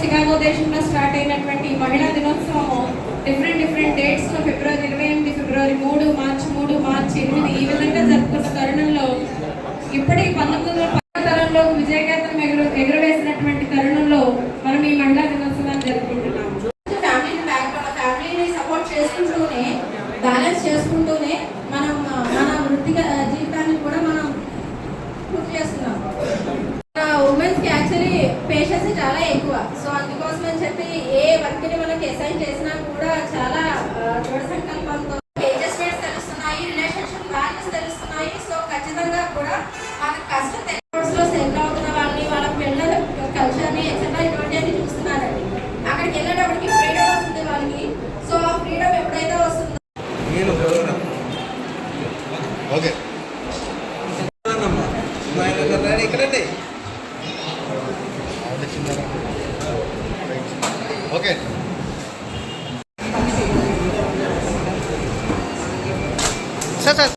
Chicago దేశంలో start అయినటువంటి మహిళా దినోత్సవము డిఫరెంట్ డిఫరెంట్ డేట్స్లో ఫిబ్రవరి ఇరవై ఎనిమిది ఫిబ్రవరి మూడు మార్చి మూడు మార్చి ఎనిమిది ఈ విధంగా జరుపుకున్న తరుణంలో ఇప్పటికి పంతొమ్మిది వందల తరంలో విజయకేతనం ఎగురు ఎగురవేసినటువంటి తరుణంలో మనం ఈ మహిళా దినోత్సవాన్ని జరుపుకుంటున్నాము. ఫ్యామిలీని బ్యాక్ ఫ్యామిలీని సపోర్ట్ చేసుకుంటూనే బ్యాలెన్స్ చేసుకుంటూనే మనం మన వృత్తిక జీవితాన్ని కూడా మనం పూర్తి చేస్తున్నాం ఉమెన్స్కి యాక్చువల్లీ పేషెన్స్ చాలా ఎక్కువ సో అందుకోసం అని చెప్పి ఏ వర్క్ని మనకి అసైన్ చేసినా కూడా చాలా ఆ, దృఢ సంకల్పంతో అడ్జస్ట్మెంట్స్ తెలుస్తున్నాయి రిలేషన్షిప్ వాల్యూస్ తెలుస్తున్నాయి సో ఖచ్చితంగా కూడా మన కష్టం తెలియలో సెటిల్ అవుతున్న వాళ్ళని వాళ్ళ పిల్లల కల్చర్ని ఎక్సెట్రా ఇటువంటివన్నీ చూస్తున్నారండి అక్కడికి వెళ్ళేటప్పటికి ఫ్రీడమ్ వస్తుంది వాళ్ళకి సో ఆ ఫ్రీడమ్ ఎప్పుడైతే వస్తుందో నేను ఓకే ఇక్కడండి ఓకే సార్ సార్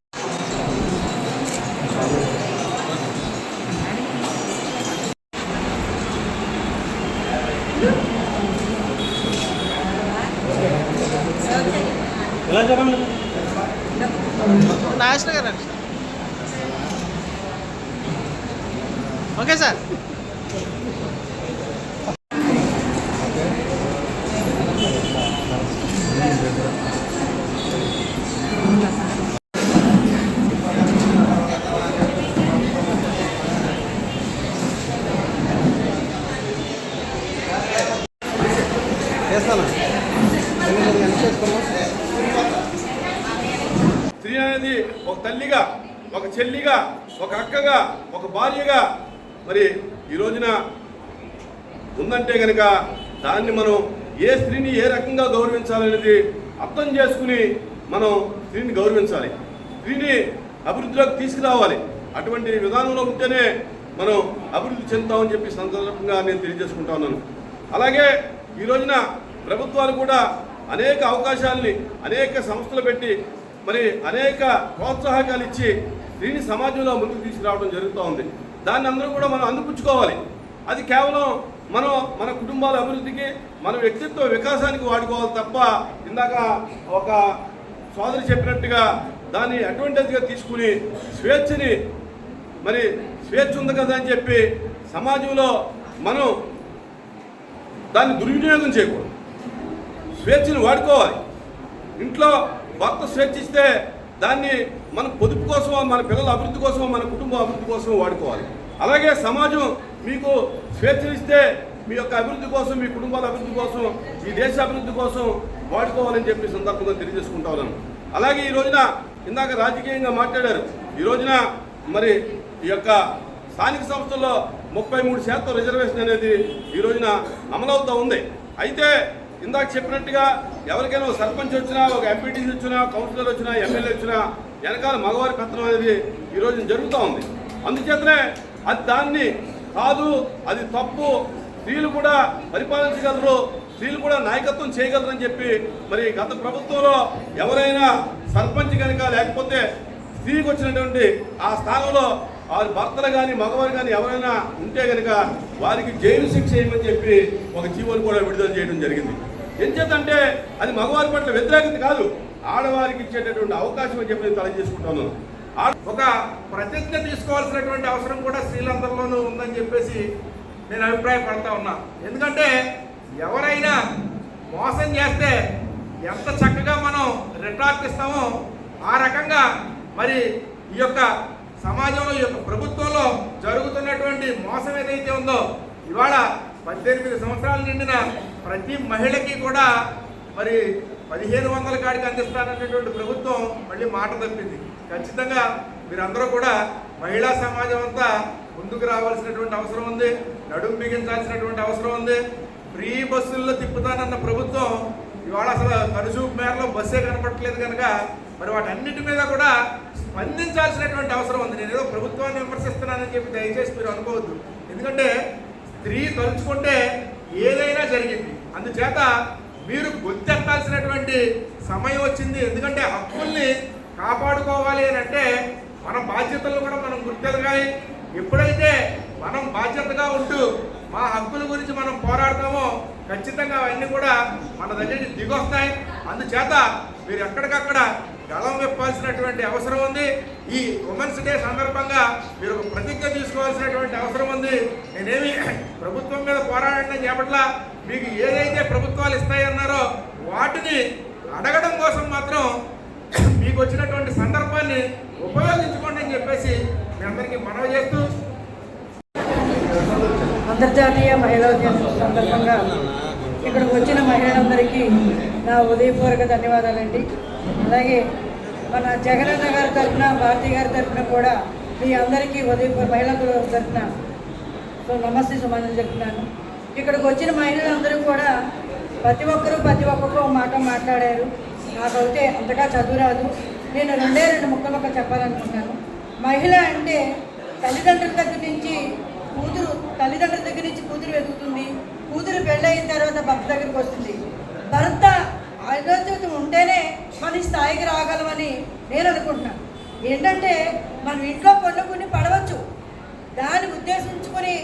నాశన గారు ఓకే సార్. స్త్రీ అనేది ఒక తల్లిగా ఒక చెల్లిగా ఒక అక్కగా ఒక భార్యగా మరి ఈ రోజున ఉందంటే కనుక దాన్ని మనం ఏ స్త్రీని ఏ రకంగా గౌరవించాలనేది అర్థం చేసుకుని మనం స్త్రీని గౌరవించాలి. స్త్రీని అభివృద్ధిలోకి తీసుకురావాలి. అటువంటి విధానంలో ఉంటేనే మనం అభివృద్ధి చెందుతామని చెప్పి సందర్భంగా నేను తెలియజేసుకుంటా ఉన్నాను. అలాగే ఈ రోజున ప్రభుత్వాలు కూడా అనేక అవకాశాలని అనేక సంస్థలు పెట్టి మరి అనేక ప్రోత్సాహకాలు ఇచ్చి స్త్రీని సమాజంలో ముందుకు తీసుకురావడం జరుగుతూ ఉంది. దాన్ని అందరూ కూడా మనం అందిపుచ్చుకోవాలి. అది కేవలం మనం మన కుటుంబాల అభివృద్ధికి మన వ్యక్తిత్వ వికాసానికి వాడుకోవాలి తప్ప ఇందాక ఒక సోదరి చెప్పినట్టుగా దాన్ని అడ్వాంటేజ్గా తీసుకుని స్వేచ్ఛని మరి స్వేచ్ఛ ఉంది కదా అని చెప్పి సమాజంలో మనం దాన్ని దుర్వినియోగం చేయకూడదు. స్వేచ్ఛను వాడుకోవాలి. ఇంట్లో భర్త స్వేచ్ఛ ఇస్తే దాన్ని మన పొదుపు కోసమో మన పిల్లల అభివృద్ధి కోసమో మన కుటుంబ అభివృద్ధి కోసమో వాడుకోవాలి. అలాగే సమాజం మీకు స్వేచ్ఛనిస్తే మీ యొక్క అభివృద్ధి కోసం మీ కుటుంబాల అభివృద్ధి కోసం ఈ దేశ అభివృద్ధి కోసం వాడుకోవాలని చెప్పి సందర్భంగా తెలియజేసుకుంటా ఉన్నాను. అలాగే ఈ రోజున ఇందాక రాజకీయంగా మాట్లాడారు. ఈ రోజున మరి ఈ యొక్క స్థానిక సంస్థల్లో ముప్పై మూడు శాతం రిజర్వేషన్ అనేది ఈ రోజున అమలవుతూ ఉంది. అయితే ఇందాక చెప్పినట్టుగా ఎవరికైనా ఒక సర్పంచ్ వచ్చినా ఒక ఎంపీటీసీ వచ్చినా కౌన్సిలర్ వచ్చినా ఎమ్మెల్యే వచ్చినా వెనకాల మగవారి పెత్తనం అనేది ఈ రోజున జరుగుతూ ఉంది. అందుచేతనే అది దాన్ని కాదు అది తప్పు. స్త్రీలు కూడా పరిపాలించగలరు స్త్రీలు కూడా నాయకత్వం చేయగలరని చెప్పి మరి గత ప్రభుత్వంలో ఎవరైనా సర్పంచ్ కనుక లేకపోతే స్త్రీకి వచ్చినటువంటి ఆ స్థానంలో వారి భర్తలు కానీ మగవారు కానీ ఎవరైనా ఉంటే కనుక వారికి జైలు శిక్ష చేయమని చెప్పి ఒక జీవోని కూడా విడుదల చేయడం జరిగింది. ఎంచేతంటే అది మగవారి పట్ల వ్యతిరేకత కాదు ఆడవారికి ఇచ్చేటటువంటి అవకాశం అని చెప్పి నేను తెలియజేసుకుంటాను. ఒక ప్రతిజ్ఞ తీసుకోవాల్సినటువంటి అవసరం కూడా స్త్రీలందరిలోనూ ఉందని చెప్పేసి నేను అభిప్రాయపడతా ఉన్నా. ఎందుకంటే ఎవరైనా మోసం చేస్తే ఎంత చక్కగా మనం రిటార్ట్ ఇస్తామో ఆ రకంగా మరి ఈ యొక్క సమాజంలో ఈ యొక్క ప్రభుత్వంలో జరుగుతున్నటువంటి మోసం ఏదైతే ఉందో ఇవాళ పద్దెనిమిది సంవత్సరాలు నిండిన ప్రతి మహిళకి కూడా మరి పదిహేను వందల కాడికి అందిస్తాననేటువంటి ప్రభుత్వం మళ్ళీ మాట తప్పింది. ఖచ్చితంగా మీరందరూ కూడా మహిళా సమాజం అంతా ముందుకు రావాల్సినటువంటి అవసరం ఉంది నడుము బిగించాల్సినటువంటి అవసరం ఉంది. ఫ్రీ బస్సుల్లో తిప్పుతానన్న ప్రభుత్వం ఇవాళ అసలు కనుచూపు మేరలో బస్సే కనపడట్లేదు కనుక మరి వాటన్నిటి మీద కూడా స్పందించాల్సినటువంటి అవసరం ఉంది. నేను ఏదో ప్రభుత్వాన్ని విమర్శిస్తున్నానని చెప్పి దయచేసి మీరు అనుకోవద్దు. ఎందుకంటే స్త్రీ తలుచుకుంటే ఏదైనా జరిగింది. అందుచేత మీరు గుర్తెట్టాల్సినటువంటి సమయం వచ్చింది. ఎందుకంటే హక్కుల్ని కాపాడుకోవాలి అని అంటే మన బాధ్యతలను కూడా మనం గుర్తెరగాలి ఎప్పుడైతే మనం బాధ్యతగా ఉంటూ మా హక్కుల గురించి మనం పోరాడతామో ఖచ్చితంగా అవన్నీ కూడా మన దగ్గర దిగొస్తాయి. అందుచేత మీరు ఎక్కడికక్కడ గళం విప్పాల్సినటువంటి అవసరం ఉంది. ఈ ఉమెన్స్ డే సందర్భంగా మీరు ఒక ప్రతిజ్ఞ తీసుకోవాల్సినటువంటి అవసరం ఉంది. నేనేమి ప్రభుత్వం మీద పోరాడడం చేపట్ల? మీకు ఏదైతే ప్రభుత్వాలు ఇస్తాయన్నారో వాటిని అడగడం కోసం మాత్రం మీకు వచ్చినటువంటి సందర్భాన్ని ఉపయోగించుకోండి అని చెప్పేసి మీ అందరికీ మనవి చేస్తూ అంతర్జాతీయ మహిళా దినం సందర్భంగా ఇక్కడికి వచ్చిన మహిళలందరికీ నా ఉదయపూర్వక ధన్యవాదాలండి. అలాగే మన జగనన్న గారి తరఫున భారతి గారి తరఫున కూడా మీ అందరికీ ఉదయపూర్ మహిళల తరఫున సో నమస్తే సుమానం చెప్తున్నాను. ఇక్కడికి వచ్చిన మహిళలందరూ కూడా ప్రతి ఒక్కరూ ప్రతి ఒక్కరు మాట మాట్లాడారు. నాకైతే అంతగా చదువు రాదు. నేను రెండే రెండు ముక్కలు ఒక చెప్పాలనుకుంటున్నాను. మహిళ అంటే తల్లిదండ్రుల దగ్గర నుంచి కూతురు తల్లిదండ్రుల దగ్గర నుంచి కూతురు వెతుకుతుంది. కూతురు పెళ్ళయిన తర్వాత భర్త దగ్గరికి వస్తుంది. భర్త ఆలోచన ఉంటేనే మన స్థాయికి రాగలమని నేను అనుకుంటున్నాను. ఏంటంటే మనం ఇంట్లో పండుకుని పడవచ్చు. దాన్ని ఉద్దేశించుకొని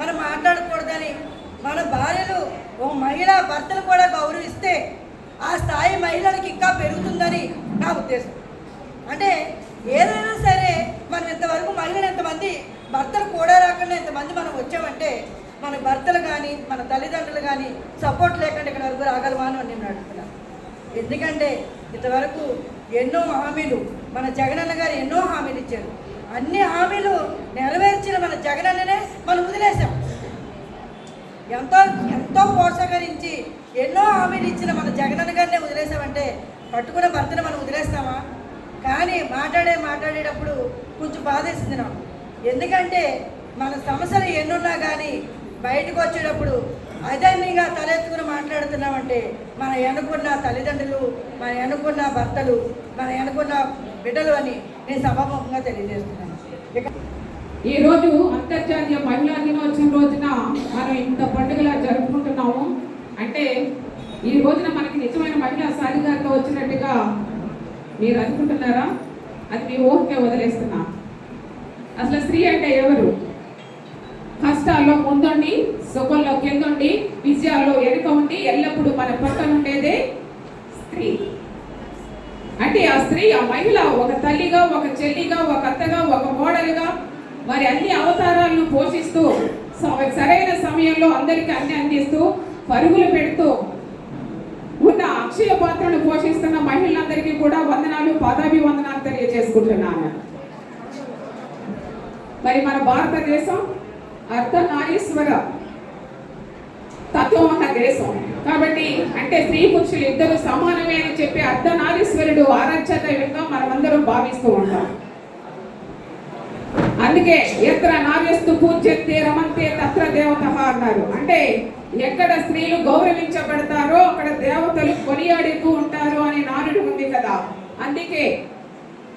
మనం మాట్లాడకూడదని మన భార్యలు ఓ మహిళ భర్తలు కూడా గౌరవిస్తే ఆ స్థాయి మహిళలకు ఇంకా పెరుగుతుందని నా ఉద్దేశం. అంటే ఏదైనా సరే మనం ఇంతవరకు మహిళలు ఎంతమంది భర్తలు కూడా రాకుండా ఇంతమంది మనం వచ్చామంటే మన భర్తలు కానీ మన తల్లిదండ్రులు కానీ సపోర్ట్ లేకుండా ఇక్కడ వరకు రాగలమా అని నేను అడుగుతున్నాను. ఎందుకంటే ఇంతవరకు ఎన్నో హామీలు మన జగనన్న గారు ఎన్నో హామీలు ఇచ్చారు. అన్ని హామీలు నెరవేర్చిన మన జగనన్ననే మనం వదిలేసాం ఎంతో ఎంతో ప్రోత్సహించి ఎన్నో హామీలు ఇచ్చిన మన జగనన్న గారినే వదిలేసామంటే పట్టుకున్న భర్తను మనం వదిలేస్తామా? కానీ మాట్లాడే మాట్లాడేటప్పుడు కొంచెం బాధేసింది నాకు. ఎందుకంటే మన సమస్యలు ఎన్నున్నా కానీ బయటకు వచ్చేటప్పుడు అదన్నీగా తలెత్తుకుని మాట్లాడుతున్నామంటే మన ఎనుకున్న తల్లిదండ్రులు మన ఎనుకున్న భర్తలు మన ఎనుకున్న బిడ్డలు అని నేను సభాముఖంగా తెలియజేస్తున్నాను. ఈ రోజు అంతర్జాతీయ మహిళా దినోత్సవం రోజున మనం ఇంత పండుగలా జరుపుకుంటున్నాము. అంటే ఈ రోజున మనకి నిజమైన మహిళా సాధికారత వచ్చినట్టుగా మీరు అనుకుంటున్నారా? అది మీ ఓకే వదిలేస్తున్నా. అసలు స్త్రీ అంటే ఎవరు? కష్టాల్లో ముందుండి సుఖంలో కిందుండి విజయాల్లో వెనుక ఉండి ఎల్లప్పుడూ మన పక్కన ఉండేదే స్త్రీ. అంటే ఆ స్త్రీ ఆ మహిళ ఒక తల్లిగా ఒక చెల్లిగా ఒక అత్తగా ఒక మోడల్గా మరి అన్ని అవతారాలను పోషిస్తూ సరైన సమయంలో అందరికీ అన్ని అందిస్తూ పరుగులు పెడుతూ ఉన్న అక్షయ పాత్రను పోషిస్తున్న మహిళలందరికీ కూడా వందనాలు పాదాభివందనాలు తెలియజేసుకుంటున్నాను. మరి మన భారతదేశం అర్ధనారీశ్వర తత్వం ఉన్న దేశం. కాబట్టి అంటే స్త్రీ పురుషులు ఇద్దరు సమానమే అని చెప్పి అర్ధనారీశ్వరుడు ఆరాధ్య దైవంగా మనమందరం భావిస్తూ ఉంటాం. అందుకే ఎత్ర నార్యస్తు పూజ్యంతే రమంతే తత్ర దేవత అన్నారు. అంటే ఎక్కడ స్త్రీలు గౌరవించబడతారో అక్కడ దేవతలు కొనియాడుతూ ఉంటారు అని నానుడు ఉంది కదా. అందుకే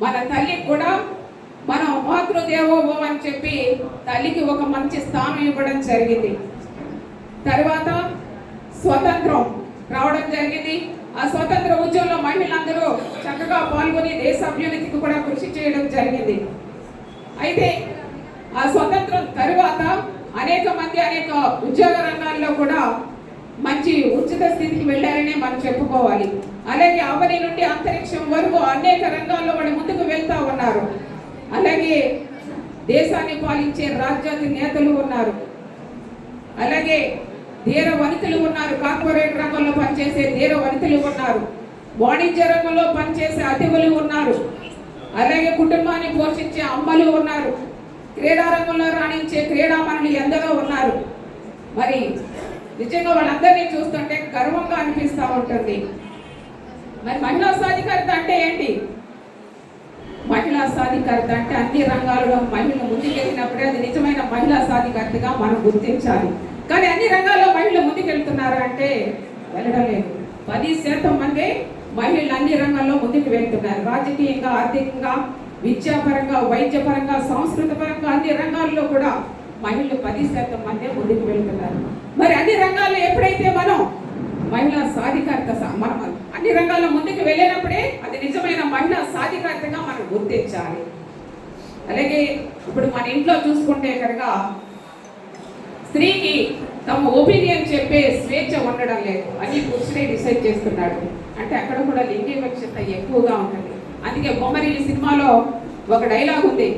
మన తల్లి కూడా మనం మాతృదేవోభవ అని చెప్పి తల్లికి ఒక మంచి స్థానం ఇవ్వడం జరిగింది. తర్వాత స్వతంత్రం రావడం జరిగింది. ఆ స్వతంత్ర ఉద్యమంలో మహిళలందరూ చక్కగా పాల్గొని దేశ అభ్యున్నతికి కూడా కృషి చేయడం జరిగింది. అయితే ఆ స్వతంత్రం తరువాత అనేక మంది అనేక ఉద్యోగ రంగాల్లో కూడా మంచి ఉచిత స్థితికి వెళ్ళారనే మనం చెప్పుకోవాలి. అలాగే అవని నుండి అంతరిక్షం వరకు అనేక రంగాల్లో వాళ్ళు ముందుకు వెళ్తా ఉన్నారు. అలాగే దేశాన్ని పాలించే రాజ్యాతి నేతలు ఉన్నారు. అలాగే ధీర వనితలు ఉన్నారు. కార్పొరేట్ రంగంలో పనిచేసే ధీర వనితలు ఉన్నారు. వాణిజ్య రంగంలో పనిచేసే అతిథులు ఉన్నారు. అలాగే కుటుంబాన్ని పోషించే అమ్మలు ఉన్నారు. క్రీడా రంగంలో రాణించే క్రీడామణులు ఎందరో ఉన్నారు. మరి నిజంగా వాళ్ళందరినీ చూస్తుంటే గర్వంగా అనిపిస్తూ ఉంటుంది. మరి మహిళా సాధికారత అంటే ఏంటి? మహిళా సాధికారత అంటే అన్ని రంగాల్లో మహిళలు ముందుకెళ్ళినప్పుడే అది నిజమైన మహిళా సాధికారతగా మనం గుర్తించాలి. కానీ అన్ని రంగాల్లో మహిళలు ముందుకెళ్తున్నారా అంటే వెళ్ళడం లేదు. పది శాతం మంది మహిళలు అన్ని రంగాల్లో ముందుకు వెళ్తున్నారు. రాజకీయంగా ఆర్థికంగా విద్యాపరంగా వైద్యపరంగా సాంస్కృతిక పరంగా అన్ని రంగాల్లో కూడా మహిళలు పది శాతం మందే ముందుకు వెళ్తున్నారు. మరి అన్ని రంగాల్లో ఎప్పుడైతే మనం మహిళా సాధికారత స- మనం అన్ని రంగాల్లో ముందుకు వెళ్ళినప్పుడే అది నిజమైన మహిళా సాధికారతగా మనం గుర్తించాలి అలాగే ఇప్పుడు మన ఇంట్లో చూసుకుంటే కనుక స్త్రీకి తమ ఒపీనియన్ చెప్పే స్వేచ్ఛ ఉండడం లేదు. అని పురుషుడే డిసైడ్ చేస్తున్నాడు అంటే అక్కడ కూడా లింగ వివక్షత ఎక్కువగా ఉంటుంది. అందుకే బొమ్మరిల్లి సినిమాలో ఒక డైలాగ్ ఉంది.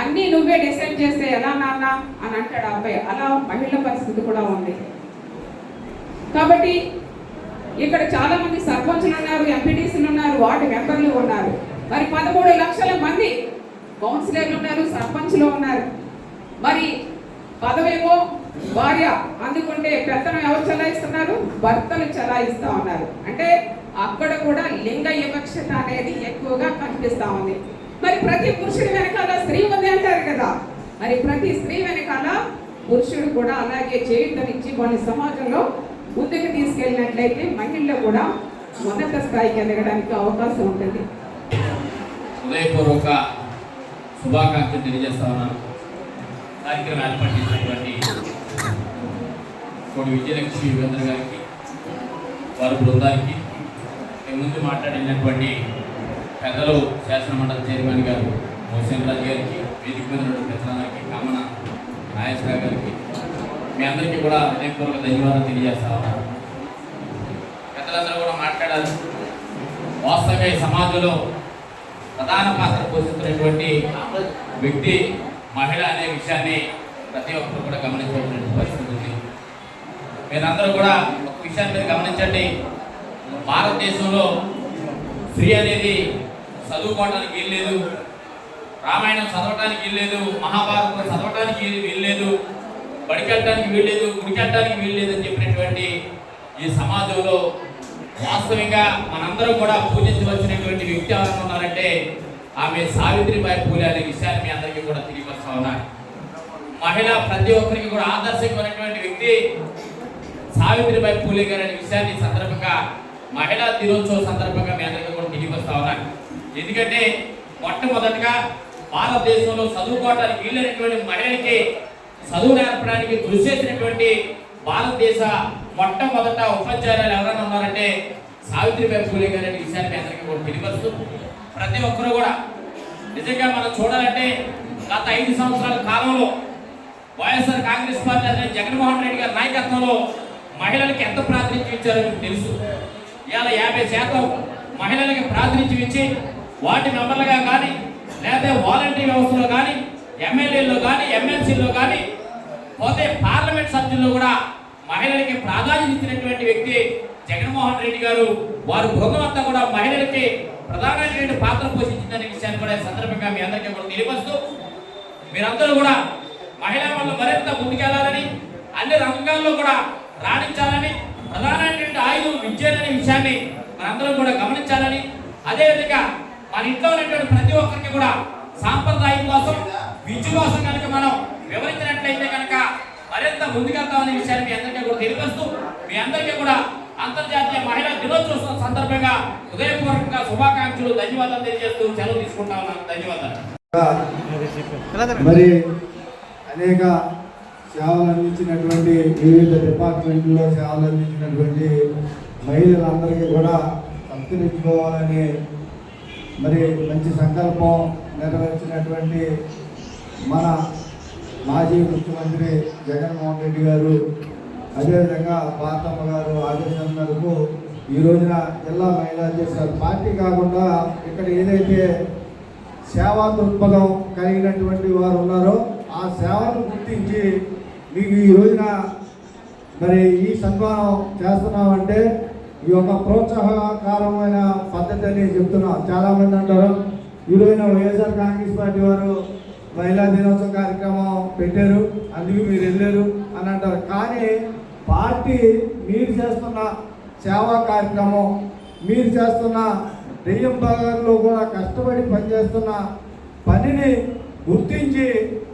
అన్నీ నువ్వే డిసైడ్ చేస్తే ఎలా నాన్న? అని అంటాడు అబ్బాయి. అలా మహిళ పరిస్థితి కూడా ఉంది. కాబట్టి ఇక్కడ చాలామంది సర్పంచులు ఉన్నారు ఎంపీటీసీలు ఉన్నారు వాటి మెంబర్లు ఉన్నారు. మరి పదమూడు లక్షల మంది కౌన్సిలర్లు ఉన్నారు సర్పంచ్లు ఉన్నారు. మరి పదవేమో భార్య అందుకుంటే పెత్తనం ఎవరు చలాయిస్తున్నారు? భర్తలు చలాయిస్తా ఉన్నారు. అంటే అక్కడ కూడా లింగ వివక్షత అనేది ఎక్కువగా కనిపిస్తా ఉంది. మరి ప్రతి పురుషుడి వెనకాల స్త్రీ ఉంది అంటారు కదా. మరి ప్రతి స్త్రీ వెనకాల పురుషుడు కూడా అలాగే చేయుతనిచ్చి వాళ్ళ సమాజంలో ముందుకు తీసుకెళ్ళినట్లయితే మహిళలు కూడా ఉన్నత స్థాయికి ఎదగడానికి అవకాశం ఉంటుంది. హృదయపూర్వక శుభాకాంక్షలు తెలియజేస్తా ఉన్నాను కార్యక్రమం ఏర్పాటు చేసినటువంటి కోడి విజయలక్ష్మి యువేంద్ర గారికి వారి బృందానికి ముందు మాట్లాడినటువంటి పెద్దలు శాసనమండలి చైర్మన్ గారు మోసేన్ రాజు గారికి వేదిక మీద పెద్దలకి కామన నాగేశ్వరరావు గారికి మీ అందరికీ కూడా హృదయపూర్వక ధన్యవాదాలు తెలియజేస్తా ఉన్నాను. పెద్దలందరూ కూడా మాట్లాడారు వాస్తవంగా ఈ సమాజంలో ప్రధాన పాత్ర పోషిస్తున్నటువంటి వ్యక్తి మహిళ అనే విషయాన్ని ప్రతి ఒక్కరు కూడా గమనించవలసిన పరిస్థితి ఉంది. మీరందరూ కూడా ఒక విషయాన్ని మీరు గమనించండి. భారతదేశంలో స్త్రీ అనేది చదువుకోవడానికి వీల్లేదు రామాయణం చదవటానికి వీల్లేదు మహాభారతం చదవటానికి వీల్లేదు బడికెట్టడానికి వీల్లేదు గుడికెట్టడానికి వీల్లేదు అని చెప్పినటువంటి ఈ సమాజంలో వాస్తవంగా మనందరూ కూడా పూజించవలసినటువంటి వ్యక్తి ఎవరైనా ఉన్నారంటే ఆమె సావిత్రిబాయి పూలే అనే విషయాన్ని మీ అందరికీ కూడా తెలియపరుస్తా ఉన్నారు మహిళ ప్రతి ఒక్కరికి కూడా ఆదర్శకమైనటువంటి వ్యక్తి సావిత్రిబాయి పూలే గారు అనే విషయాన్ని సందర్భంగా మహిళా దినోత్సవం సందర్భంగా మీ అందరికీ కూడా తెలియపరుస్తా ఉన్నాను ఎందుకంటే మొట్టమొదటిగా భారతదేశంలో చదువుకోవడానికి వీలైనటువంటి మహిళలకి చదువు నేర్పడానికి కృషి చేసినటువంటి భారతదేశ మొట్టమొదట ఉపాధ్యాయులు ఎవరైనా ఉన్నారంటే సావిత్రిబాయి పూలే గారి అనే విషయాన్ని మీ అందరికీ కూడా తెలియపరుస్తూ ప్రతి ఒక్కరు కూడా. నిజంగా మనం చూడాలంటే గత ఐదు సంవత్సరాల కాలంలో వైఎస్ఆర్ కాంగ్రెస్ పార్టీ అనే జగన్మోహన్ రెడ్డి గారి నాయకత్వంలో మహిళలకు ఎంత ప్రాతినిధ్యం ఇచ్చారో మీకు తెలుసు. ఇవాళ యాభై శాతం మహిళలకి ప్రాతినిధ్యం ఇచ్చి వాటి మెంబర్లుగా కానీ లేదా వాలంటీర్ వ్యవస్థలో కానీ ఎమ్మెల్యేలో కానీ ఎమ్మెల్సీలో కానీ పోతే పార్లమెంట్ సభ్యుల్లో కూడా మహిళలకి ప్రాధాన్యత ఇచ్చినటువంటి వ్యక్తి జగన్మోహన్ రెడ్డి గారు వారి భోగం అంతా కూడా మహిళలకి ప్రధానమైనటువంటి పాత్ర పోషించిందనే విషయాన్ని కూడా సందర్భంగా మీ అందరికీ కూడా తెలియపరుస్తూ మీరందరూ కూడా మహిళా వాళ్ళు మరింత ముందుకెళ్ళాలని అన్ని రంగాల్లో కూడా రాణించాలని ప్రధానమైనటువంటి ఆయుధం విద్యననే విషయాన్ని మనందరం కూడా గమనించాలని అదేవిధంగా మన ఇంట్లో ఉన్నటువంటి ప్రతి ఒక్కరికి కూడా సాంప్రదాయం కోసం విద్య కోసం కనుక మనం వివరించిన ముందుకెళ్తామనే విషయాన్ని మీ అందరికీ కూడా తెలియపరుస్తూ మీ అందరికీ కూడా అంతర్జాతీయ మహిళా దినోత్సవం సందర్భంగా హృదయపూర్వకంగా శుభాకాంక్షలు ధన్యవాదాలు తెలియజేస్తూ సెలవు తీసుకుంటా ఉన్నాను. ధన్యవాదాలు. మరి అనేక సేవలు అందించినటువంటి వివిధ డిపార్ట్మెంట్లో సేవలు అందించినటువంటి మహిళలందరికీ కూడా సంస్కరించుకోవాలని మరి మంచి సంకల్పం నెరవేర్చినటువంటి మన మాజీ ముఖ్యమంత్రి జగన్మోహన్ రెడ్డి గారు అదేవిధంగా పాతమ్మ గారు ఆదేశం మేరకు ఈ రోజున జిల్లా మహిళా చేశారు పార్టీ కాకుండా ఇక్కడ ఏదైతే సేవా దృక్పథం కలిగినటువంటి వారు ఉన్నారో ఆ సేవను గుర్తించి మీకు ఈ రోజున మరి ఈ సన్మానం చేస్తున్నామంటే ఈ యొక్క ప్రోత్సాహకరమైన పద్ధతి అని చెప్తున్నాం. చాలామంది అంటారు ఈ రోజున వైఎస్ఆర్ కాంగ్రెస్ పార్టీ వారు మహిళా దినోత్సవ కార్యక్రమం పెట్టారు అందుకు మీరు వెళ్ళారు అని అంటారు. కానీ పార్టీ మీరు చేస్తున్న సేవా కార్యక్రమం మీరు చేస్తున్న దెయ్యం భాగాల్లో కూడా కష్టపడి పనిచేస్తున్న పనిని గుర్తించి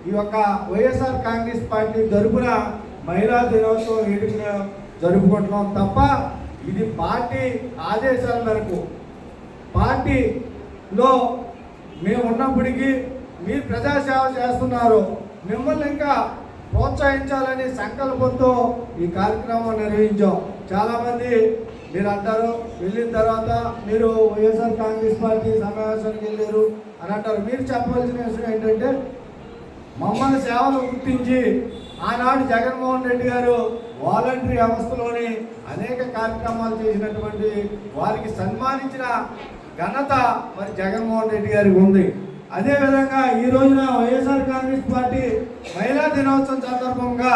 ఈ యొక్క వైఎస్ఆర్ కాంగ్రెస్ పార్టీ తరఫున మహిళా దినోత్సవం వేడుక జరుపుకుంటున్నాం తప్ప ఇది పార్టీ ఆదేశాల మేరకు పార్టీలో మేము ఉన్నప్పటికీ మీరు ప్రజాసేవ చేస్తున్నారు. మిమ్మల్ని ఇంకా ప్రోత్సహించాలని సంకల్పంతో ఈ కార్యక్రమం నిర్వహించాం. చాలామంది మీరు అంటారు వెళ్ళిన తర్వాత మీరు వైఎస్ఆర్ కాంగ్రెస్ పార్టీ సమావేశానికి వెళ్ళారు అని అంటారు. మీరు చెప్పవలసిన విషయం ఏంటంటే మమ్మల్ని సేవలు గుర్తించి ఆనాడు జగన్మోహన్ రెడ్డి గారు వాలంటరీ వ్యవస్థలోని అనేక కార్యక్రమాలు చేసినటువంటి వారికి సన్మానించిన ఘనత మరి జగన్మోహన్ రెడ్డి గారికి ఉంది. అదేవిధంగా ఈ రోజున వైఎస్ఆర్ కాంగ్రెస్ పార్టీ మహిళా దినోత్సవం సందర్భంగా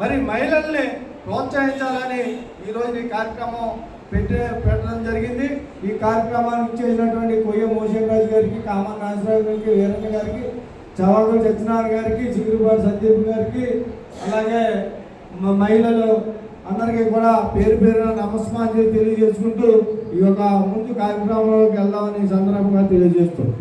మరి మహిళల్ని ప్రోత్సహించాలని ఈ రోజు ఈ కార్యక్రమం పెట్టే పెట్టడం జరిగింది. ఈ కార్యక్రమానికి చేసినటువంటి కొయ్య మోషన్ రాజు గారికి కామన్ నాగరాజు గారికి వీరన్న గారికి చవాకుల సత్యనారాయణ గారికి చిగురుపాటి సందీప్ గారికి అలాగే మహిళలు అందరికీ కూడా పేరు పేరున నమస్మాంజలి తెలియజేసుకుంటూ ఈ యొక్క ముందు కార్యక్రమంలోకి వెళ్దామని ఈ సందర్భంగా తెలియజేస్తున్నాం.